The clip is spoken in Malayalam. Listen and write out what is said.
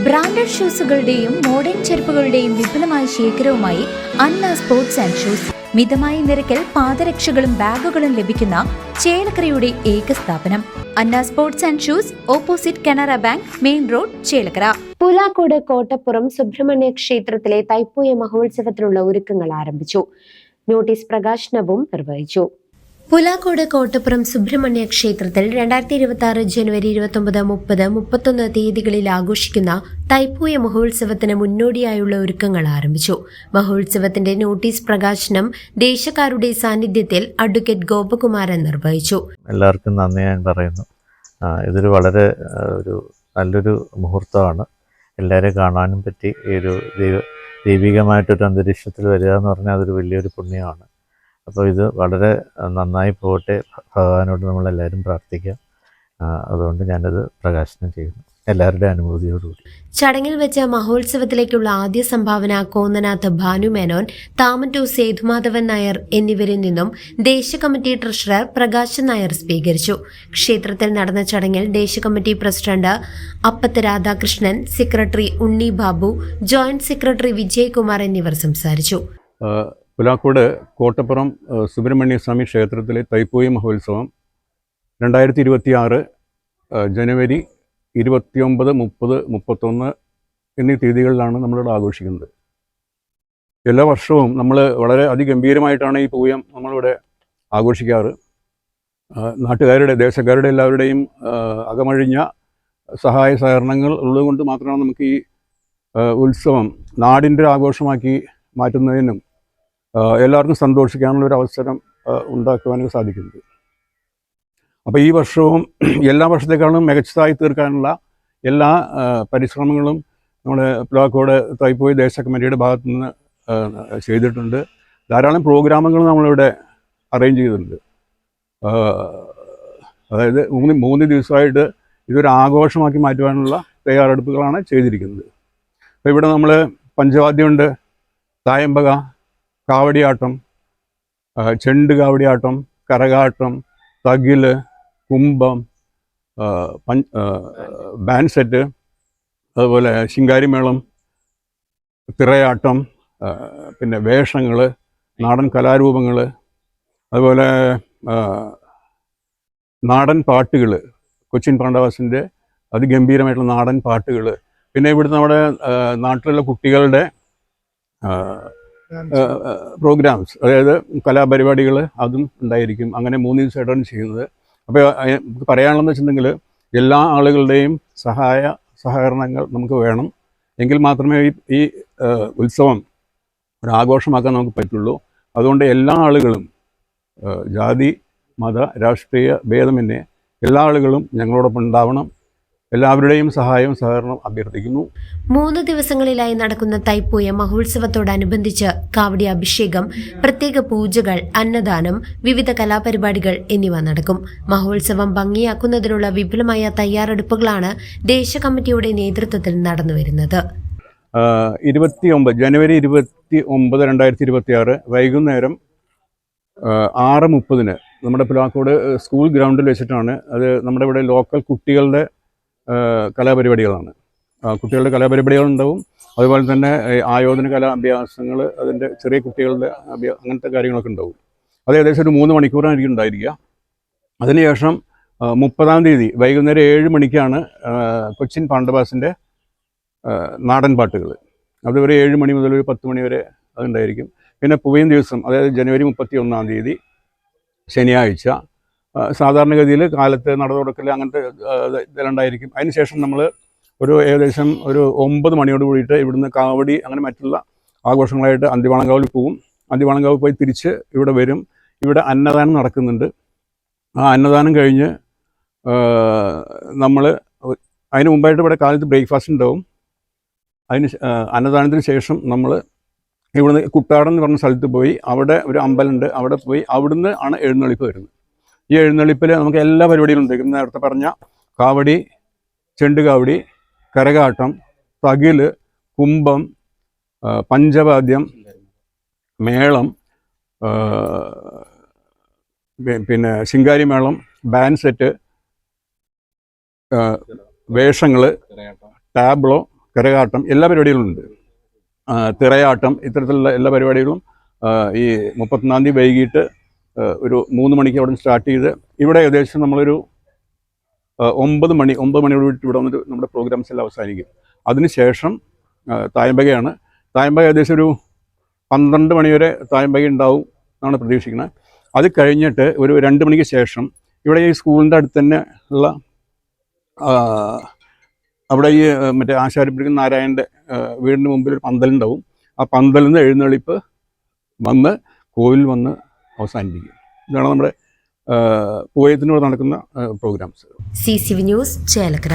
ബ്രാൻഡഡ് ഷൂസുകളുടെയും മോഡേൺ ചെരുപ്പുകളുടെയും വിപുലമായ ശേഖരവുമായി അന്ന സ്പോർട്സ് ആൻഡ് ഷൂസ്. മിതമായ നിരക്കിൽ പാദരക്ഷകളും ബാഗുകളും ലഭിക്കുന്ന ചേലക്കരയുടെ ഏക സ്ഥാപനം. Anna sports and shoes opposite Canara bank main road Chelakkara. Pulakkode Kottappuram Subrahmanya ക്ഷേത്രത്തിലെ തൈപ്പൂയ മഹോത്സവത്തിനുള്ള ഒരുക്കങ്ങൾ ആരംഭിച്ചു. നോട്ടീസ് പ്രകാശനവും നിർവഹിച്ചു. പുലാക്കോട് കോട്ടപ്പുറം സുബ്രഹ്മണ്യ ക്ഷേത്രത്തിൽ രണ്ടായിരത്തി ഇരുപത്തി ആറ് ജനുവരി ഇരുപത്തി ഒമ്പത് മുപ്പത് മുപ്പത്തൊന്ന് തീയതികളിൽ ആഘോഷിക്കുന്ന തൈപ്പൂയ മഹോത്സവത്തിന് മുന്നോടിയായുള്ള ഒരുക്കങ്ങൾ ആരംഭിച്ചു. മഹോത്സവത്തിന്റെ നോട്ടീസ് പ്രകാശനം ദേശക്കാരുടെ സാന്നിധ്യത്തിൽ അഡ്വക്കേറ്റ് ഗോപകുമാരൻ നിർവഹിച്ചു. എല്ലാവർക്കും നന്ദി ഞാൻ പറയുന്നു. ഇതൊരു വളരെ ഒരു നല്ലൊരു മുഹൂർത്തമാണ്. എല്ലാവരെയും കാണാനും പറ്റി ഈ ഒരു ദൈവ ദൈവികമായിട്ടൊരു അന്തരീക്ഷത്തിൽ വരിക എന്ന് പറഞ്ഞാൽ അതൊരു വലിയൊരു പുണ്യമാണ്. അപ്പോൾ ഇത് വളരെ നന്നായി പോകട്ടെ. ഭഗവാനോട് നമ്മളെല്ലാവരും പ്രാർത്ഥിക്കാം. അതുകൊണ്ട് ഞാനത് പ്രകാശനം ചെയ്യുന്നു. എല്ലാവരുടെ അനുമതിയോടുകൂടി. ചടങ്ങിൽ വെച്ച മഹോത്സവത്തിലേക്കുള്ള ആദ്യ സംഭാവന കോന്നനാഥ് ഭാനു മേനോൻ താമറ്റൂർ സേതുമാധവൻ നായർ എന്നിവരിൽ നിന്നും ദേശീയ കമ്മിറ്റി ട്രഷറർ പ്രകാശൻ നായർ സ്വീകരിച്ചു. ക്ഷേത്രത്തിൽ നടന്ന ചടങ്ങിൽ ദേശീയ committee president Appath Radhakrishnan secretary Unni Babu joint secretary Vijayakumar എന്നിവർ സംസാരിച്ചു. പുലാക്കോട് കോട്ടപ്പുറം സുബ്രഹ്മണ്യ സ്വാമി ക്ഷേത്രത്തിലെ തൈപ്പൂയ മഹോത്സവം രണ്ടായിരത്തി ഇരുപത്തി ആറ് ജനുവരി ഇരുപത്തിയൊമ്പത് മുപ്പത് മുപ്പത്തൊന്ന് എന്നീ തീയതികളിലാണ് നമ്മളിവിടെ ആഘോഷിക്കുന്നത്. എല്ലാ വർഷവും നമ്മൾ വളരെ അതിഗംഭീരമായിട്ടാണ് ഈ പൂയം നമ്മളിവിടെ ആഘോഷിക്കാറ്. നാട്ടുകാരുടെ ദേശക്കാരുടെ എല്ലാവരുടെയും അകമഴിഞ്ഞ സഹായ സഹകരണങ്ങൾ ഉള്ളതുകൊണ്ട് മാത്രമാണ് നമുക്ക് ഈ ഉത്സവം നാടിന്റെ ആഘോഷമാക്കി മാറ്റുന്നതിനും എല്ലാവർക്കും സന്തോഷിക്കാനുള്ള ഒരു അവസരം ഉണ്ടാക്കുവാനും സാധിക്കുന്നത് അപ്പോൾ ഈ വർഷവും എല്ലാ വർഷത്തേക്കാളും മികച്ചതായി തീർക്കാനുള്ള എല്ലാ പരിശ്രമങ്ങളും നമ്മുടെ പ്ലാക്കോട് തൈപ്പോയി ദേശ കമ്മിറ്റിയുടെ ഭാഗത്തു നിന്ന് ചെയ്തിട്ടുണ്ട്. ധാരാളം പ്രോഗ്രാമുകൾ നമ്മളിവിടെ അറേഞ്ച് ചെയ്തിട്ടുണ്ട്. അതായത് മൂന്ന് മൂന്ന് ദിവസമായിട്ട് ഇതൊരു ആഘോഷമാക്കി മാറ്റുവാനുള്ള തയ്യാറെടുപ്പുകളാണ് ചെയ്തിരിക്കുന്നത്. അപ്പോൾ ഇവിടെ നമ്മൾ പഞ്ചവാദ്യമുണ്ട് തായമ്പക കാവടിയാട്ടം ചെണ്ട് കാവടിയാട്ടം കരകാട്ടം തകിൽ കുംഭം പഞ്ച് ബാൻഡ് സെറ്റ് അതുപോലെ ശിങ്കാരിമേളം തിറയാട്ടം പിന്നെ വേഷങ്ങൾ നാടൻ കലാരൂപങ്ങൾ അതുപോലെ നാടൻ പാട്ടുകൾ കൊച്ചിൻ പാണ്ഡവാസിന്റെ അതിഗംഭീരമായിട്ടുള്ള നാടൻ പാട്ടുകൾ പിന്നെ ഇവിടുത്തെ നമ്മുടെ നാട്ടിലുള്ള കുട്ടികളുടെ പ്രോഗ്രാംസ് അതായത് കലാപരിപാടികൾ അതും ഉണ്ടായിരിക്കും. അങ്ങനെ മൂന്ന് ദിവസമായിട്ടാണ് ചെയ്യുന്നത്. അപ്പോൾ പറയാനുള്ളതെന്ന് വെച്ചിട്ടുണ്ടെങ്കിൽ എല്ലാ ആളുകളുടെയും സഹായ സഹകരണങ്ങൾ നമുക്ക് വേണം. എങ്കിൽ മാത്രമേ ഈ ഈ ഉത്സവം ഒരു ആഘോഷമാക്കാൻ നമുക്ക് പറ്റുള്ളൂ. അതുകൊണ്ട് എല്ലാ ആളുകളും ജാതി മത രാഷ്ട്രീയ ഭേദമന്യേ എല്ലാ ആളുകളും ഞങ്ങളോടൊപ്പം ഉണ്ടാവണം. എല്ലാവരുടെയും സഹായവും സഹകരണം അഭ്യർത്ഥിക്കുന്നു. മൂന്ന് ദിവസങ്ങളിലായി നടക്കുന്ന തൈപ്പൂയ മഹോത്സവത്തോടനുബന്ധിച്ച് കാവടി അഭിഷേകം പ്രത്യേക പൂജകൾ അന്നദാനം വിവിധ കലാപരിപാടികൾ എന്നിവ നടക്കും. മഹോത്സവം ഭംഗിയാക്കുന്നതിനുള്ള വിപുലമായ തയ്യാറെടുപ്പുകളാണ് ദേശ കമ്മിറ്റിയുടെ നേതൃത്വത്തിൽ നടന്നുവരുന്നത്. ഇരുപത്തി ഒമ്പത് ജനുവരി ഇരുപത്തി ഒമ്പത് രണ്ടായിരത്തി ഇരുപത്തി ആറ് വൈകുന്നേരം ആറ് മുപ്പതിന് നമ്മുടെ പിലാക്കോട് സ്കൂൾ ഗ്രൗണ്ടിൽ വെച്ചിട്ടാണ് അത് നമ്മുടെ ഇവിടെ ലോക്കൽ കുട്ടികളുടെ കലാപരിപാടികളാണ്. കുട്ടികളുടെ കലാപരിപാടികളുണ്ടാവും. അതുപോലെ തന്നെ ആയോധന കലാ അഭ്യാസങ്ങൾ അതിന്റെ ചെറിയ കുട്ടികളുടെ അഭ്യാ അങ്ങനത്തെ കാര്യങ്ങളൊക്കെ ഉണ്ടാവും. അത് ഏകദേശം ഒരു മൂന്ന് മണിക്കൂറായിരിക്കും ഉണ്ടായിരിക്കുക. അതിനുശേഷം മുപ്പതാം തീയതി വൈകുന്നേരം ഏഴ് മണിക്കാണ് കൊച്ചിൻ പാണ്ഡവാസിന്റെ നാടൻ പാട്ടുകൾ. അതുവരെ ഏഴ് മണി മുതൽ ഒരു പത്ത് മണി വരെ അതുണ്ടായിരിക്കും പിന്നെ പുവയും ദിവസം അതായത് ജനുവരി മുപ്പത്തി ഒന്നാം തീയതി ശനിയാഴ്ച സാധാരണഗതിയിൽ കാലത്ത് നട തുടക്കൽ അങ്ങനത്തെ ആ, ഇത് ഇതെല്ലാം ഉണ്ടായിരിക്കും അതിനുശേഷം നമ്മൾ ഒരു ഏകദേശം ഒരു ഒമ്പത് മണിയോട് കൂടിയിട്ട് ഇവിടുന്ന് കാവടി അങ്ങനെ മറ്റുള്ള ആഘോഷങ്ങളായിട്ട് അന്തിവാളങ്കാവിൽ പോവും. അന്തിവാളങ്കാവിൽ പോയി തിരിച്ച് ഇവിടെ വരും. ഇവിടെ അന്നദാനം നടക്കുന്നുണ്ട്. ആ അന്നദാനം കഴിഞ്ഞ് നമ്മൾ അതിന് മുമ്പായിട്ട് ഇവിടെ കാലത്ത് ബ്രേക്ക്ഫാസ്റ്റ് ഉണ്ടാവും. അതിന് അന്നദാനത്തിന് ശേഷം നമ്മൾ ഇവിടുന്ന് കുട്ടാടൻ എന്ന് പറഞ്ഞ സ്ഥലത്ത് പോയി അവിടെ ഒരു അമ്പലമുണ്ട്. അവിടെ പോയി അവിടുന്ന് ആണ് എഴുന്നള്ളിപ്പ് വരുന്നത്. ഈ എഴുന്നള്ളിപ്പിൽ നമുക്ക് എല്ലാ പരിപാടികളും ഉണ്ട്. നേരത്തെ പറഞ്ഞ കാവടി ചെണ്ടുകാവടി കരകാട്ടം തകിൽ കുംഭം പഞ്ചവാദ്യം മേളം പിന്നെ ശിങ്കാരി മേളം ബാൻഡ് സെറ്റ് വേഷങ്ങൾ ടാബ്ലോ കരകാട്ടം എല്ലാ പരിപാടികളും ഉണ്ട്. തിറയാട്ടം ഇത്തരത്തിലുള്ള എല്ലാ പരിപാടികളും ഈ മുപ്പത്തൊന്നാം തീയതി വൈകിട്ട് ഒരു മൂന്ന് മണിക്ക് അവിടെ നിന്ന് സ്റ്റാർട്ട് ചെയ്ത് ഇവിടെ ഏകദേശം നമ്മളൊരു ഒമ്പത് മണി ഒമ്പത് മണിയോട് വിട്ട് ഇവിടെ വന്നിട്ട് നമ്മുടെ പ്രോഗ്രാംസ് എല്ലാം അവസാനിക്കും. അതിനുശേഷം ശേഷം തായമ്പകയാണ്. തായമ്പക ഏകദേശം ഒരു പന്ത്രണ്ട് മണി വരെ തായമ്പക ഉണ്ടാവും എന്നാണ് പ്രതീക്ഷിക്കുന്നത്. അത് കഴിഞ്ഞിട്ട് ഒരു രണ്ട് മണിക്ക് ശേഷം ഇവിടെ ഈ സ്കൂളിന്റെ അടുത്ത് തന്നെ ഉള്ള അവിടെ ഈ മറ്റേ ആശാരിപ്പിടിക്കുന്ന നാരായണന്റെ വീടിന്റെ മുമ്പിൽ ഒരു പന്തലുണ്ടാവും ആ പന്തലിൽ നിന്ന് എഴുന്നള്ളിപ്പ് വന്ന് കോവിൽ വന്ന് അവസാനിപ്പിക്കും ഇതാണ് നമ്മുടെ പൂയത്തിനോട് നടക്കുന്ന programs C C V news Chelakkara.